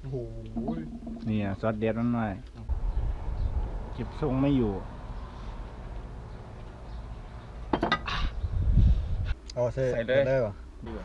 โอ้โหนี่อะซอสเด็ดมันหน่อยเก็บทรงไม่อยู่เอาใส่ใส่เลย ได้ป่ะดีกว่า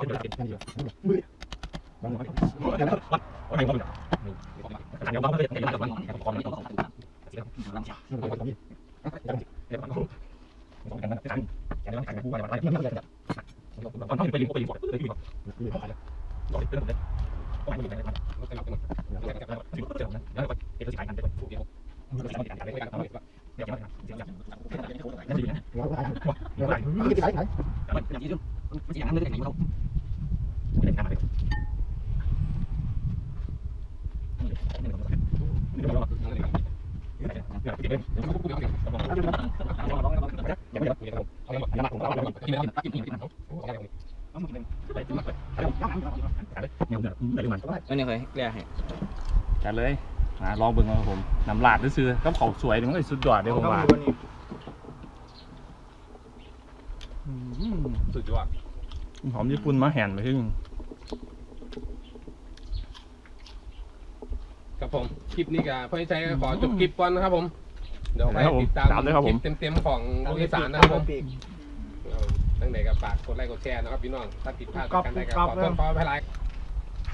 cái cái cái อันนี้เคยเรียกให้จัดเลยมาลองเบิ่งครับผมน้ำลาดซื้อๆกับเขาสวยนี่มันก็สุดยอดเลยผมหอมญี่ปุ่นมาแห่นไปทึ่งครับผมคลิปนี้ก็พ่อใช้ขอจบคลิปก่อนนะครับผม เดี๋ยวไปติดตามคลิปเต็มๆของโอเอสานนะครับผม ตั้งแต่กับฝากกดไลค์กดแชร์นะครับพี่น้องถ้าผิดพลาดกันใดก็ขอโทษขออภัยหลาย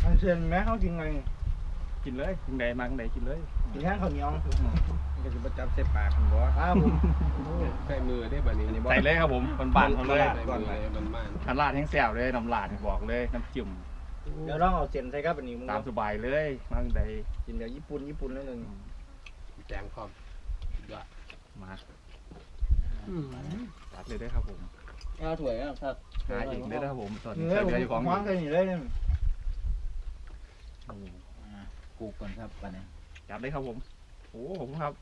อันเชิญแม่เขากินไงกินเลยกินไหนมากินไหนกินเลยกินแค่ข้าวเหนียวก็จะประจับเสพปากของบอสครับผมใส่มือได้บ้านี้ใส่เลยครับผมมันบานเขาเลยก่อนเลยมันบานอันลาดแห้งแซ่บเลยน้ำลาดบอกเลยน้ำจิ้มเดี๋ยวลองเอาเส้นใส่ครับอันนี้ตามสบายเลยมาไหนกินเดี๋ยวญี่ปุ่นญี่ปุ่นเลยหนึ่งแจงพร้อมมาตัดเลยได้ครับผม เอาถ้วยอะครับหาอีกได้อครับผมตอนนี้เนื้อใส่เรืออยู่ผของมวางใส่นี่เลยเนี่ยกูก่อนครับปันนี้จับได้ครับผม โอ้ผมครับ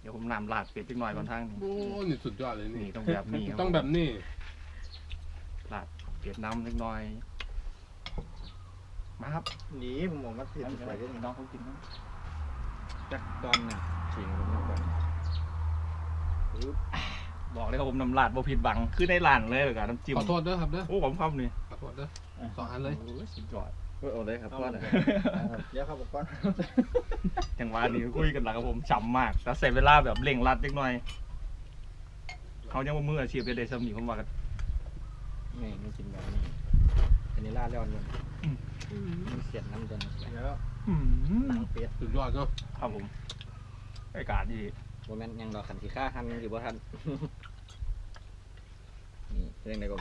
เดี๋ยวผมนำลาดเป็ดจักหน่อยก่อนทางนี้โอ้นี่สุดยอดเลยนี่นี่ต้องแบบนี้ครับต้องแบบนี้ลาดเป็ดน้ำเล็กน้อย มาครับหนีผมบอกมาเสียน้องบใส่ด้วยนี่น้องเขากินนะจักตอนน่ะขิงผมก่อน บอกเลยครับผมน้ำลาดบ่ผิดบังคือในร้านเลยเหรอครับน้ำจิ้มขอโทษด้วยครับเด้อโอ้ผมครับนี่ขอโทษเด้อสองอันเลยโอ้สุดยอดเอาเลยครับพ่อน่ะเดี๋ยวครับผมก่อนจังหวะนี้คุยกันหลังครับผมฉ่ำมากแล้วใส่เวลาแบบเร่งรัดเล็กน้อยเขายังว่ามืออาชีพเลยเดซมีผมว่ากันนี่ไม่กินแบบนี้อันนี้ลาดแล้วมันมันเสียดน้ำจนเดี๋ยวอืมหนังเป็ดสุดยอดเนาะครับผมอากาศดีโมเมนต์ยังดอกขันสีข้าหันอยู่บ่ทัน này còn